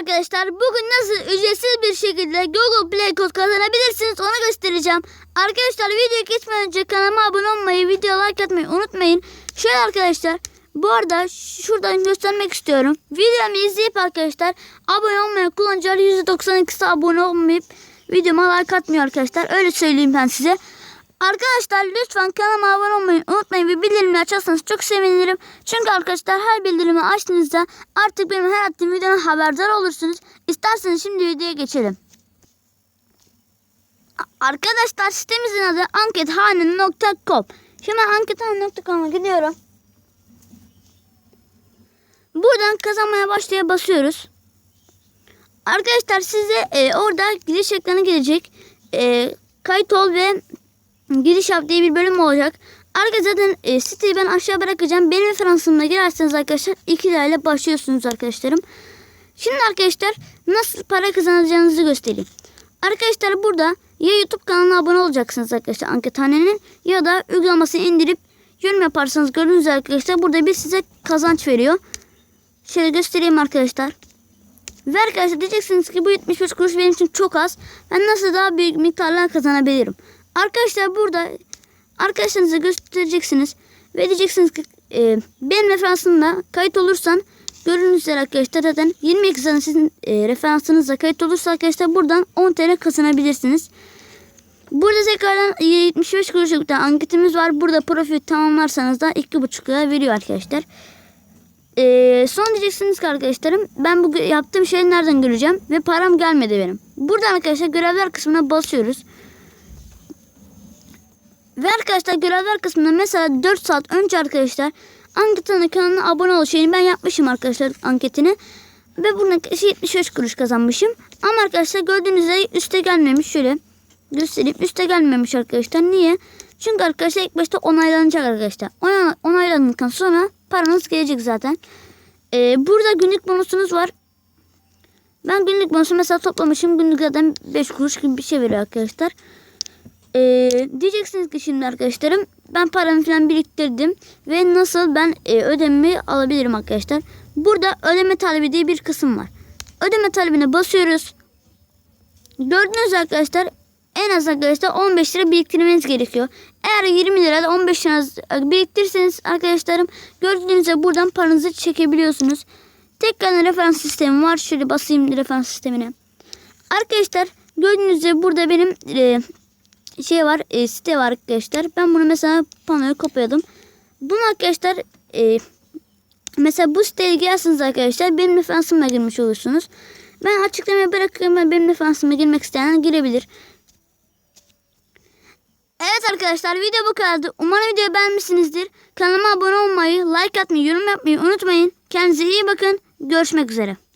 arkadaşlar bugün nasıl ücretsiz bir şekilde Google Play kod kazanabilirsiniz onu göstereceğim. Arkadaşlar videoya geçmeden önce kanalıma abone olmayı, video like atmayı unutmayın. Şöyle arkadaşlar bu arada şuradan göstermek istiyorum. Videomu izleyip arkadaşlar abone olmayan kullanıcılar %92'si abone olmayıp videoma like atmıyor arkadaşlar. Öyle söyleyeyim ben size. Arkadaşlar lütfen kanalıma abone olmayı unutmayın ve bildirimleri açarsanız çok sevinirim. Çünkü arkadaşlar her bildirimi açtığınızda artık benim her attığım videodan haberdar olursunuz. İsterseniz şimdi videoya geçelim. Arkadaşlar sitemizin adı ankethane.com. Şimdi ankethane.com'a gidiyorum. Buradan kazanmaya başlaya basıyoruz. Arkadaşlar size e, orada giriş ekranı gelecek. E, kayıt ol ve giriş yap diye bir bölüm olacak. Arkadaşlar zaten e, siteyi ben aşağı bırakacağım. Benim referansımla girerseniz arkadaşlar 2 lirayla başlıyorsunuz arkadaşlarım. Şimdi arkadaşlar nasıl para kazanacağınızı göstereyim. Arkadaşlar burada ya YouTube kanalına abone olacaksınız arkadaşlar Ankethane'nin ya da uygulamasını indirip yorum yaparsanız gördüğünüz arkadaşlar burada bir size kazanç veriyor. Şöyle göstereyim arkadaşlar. Ve arkadaşlar diyeceksiniz ki bu 75 kuruş benim için çok az. Ben nasıl daha büyük miktarlar kazanabilirim? Arkadaşlar burada arkadaşlarınıza göstereceksiniz. Ve diyeceksiniz ki e, benim referansımda kayıt olursan gördüğünüz üzere arkadaşlar zaten 22 sene sizin e, referansınızla kayıt olursa arkadaşlar buradan 10 TL kazanabilirsiniz. Burada tekrardan 75 kuruşluk tane anketimiz var. Burada profil tamamlarsanız da 2,5 lira veriyor arkadaşlar. Ee, son diyeceksiniz ki arkadaşlarım ben bu yaptığım şeyi nereden göreceğim ve param gelmedi benim. Buradan arkadaşlar görevler kısmına basıyoruz. Ve arkadaşlar görevler kısmında mesela 4 saat önce arkadaşlar Anket'in kanalına abone ol şeyini ben yapmışım arkadaşlar anketini. Ve bunun 75 kuruş kazanmışım. Ama arkadaşlar gördüğünüz üzere üste gelmemiş. Şöyle göstereyim. Üste gelmemiş arkadaşlar. Niye? Çünkü arkadaşlar ilk başta onaylanacak arkadaşlar. Onay- Onaylandıktan sonra paranız gelecek zaten. Ee, burada günlük bonusunuz var. Ben günlük bonusu mesela toplamışım. Günlük zaten 5 kuruş gibi bir şey veriyor arkadaşlar. Ee, diyeceksiniz ki şimdi arkadaşlarım ben paramı falan biriktirdim ve nasıl ben e, ödememi alabilirim arkadaşlar. Burada ödeme talebi diye bir kısım var. Ödeme talebine basıyoruz. Gördüğünüz arkadaşlar en az arkadaşlar 15 lira biriktirmeniz gerekiyor. Eğer 20 lira da 15 lira biriktirirseniz arkadaşlarım gördüğünüz gibi buradan paranızı çekebiliyorsunuz. Tekrar referans sistemi var. Şöyle basayım referans sistemine. Arkadaşlar gördüğünüz gibi burada benim e, şey var e, site var arkadaşlar. Ben bunu mesela panoya kopyaladım. Bunu arkadaşlar e, mesela bu siteye girersiniz arkadaşlar benim referansımla girmiş olursunuz. Ben açıklamaya bırakıyorum. Benim referansıma girmek isteyen girebilir. Evet arkadaşlar video bu kadardı. Umarım videoyu beğenmişsinizdir. Kanalıma abone olmayı, like atmayı, yorum yapmayı unutmayın. Kendinize iyi bakın. Görüşmek üzere.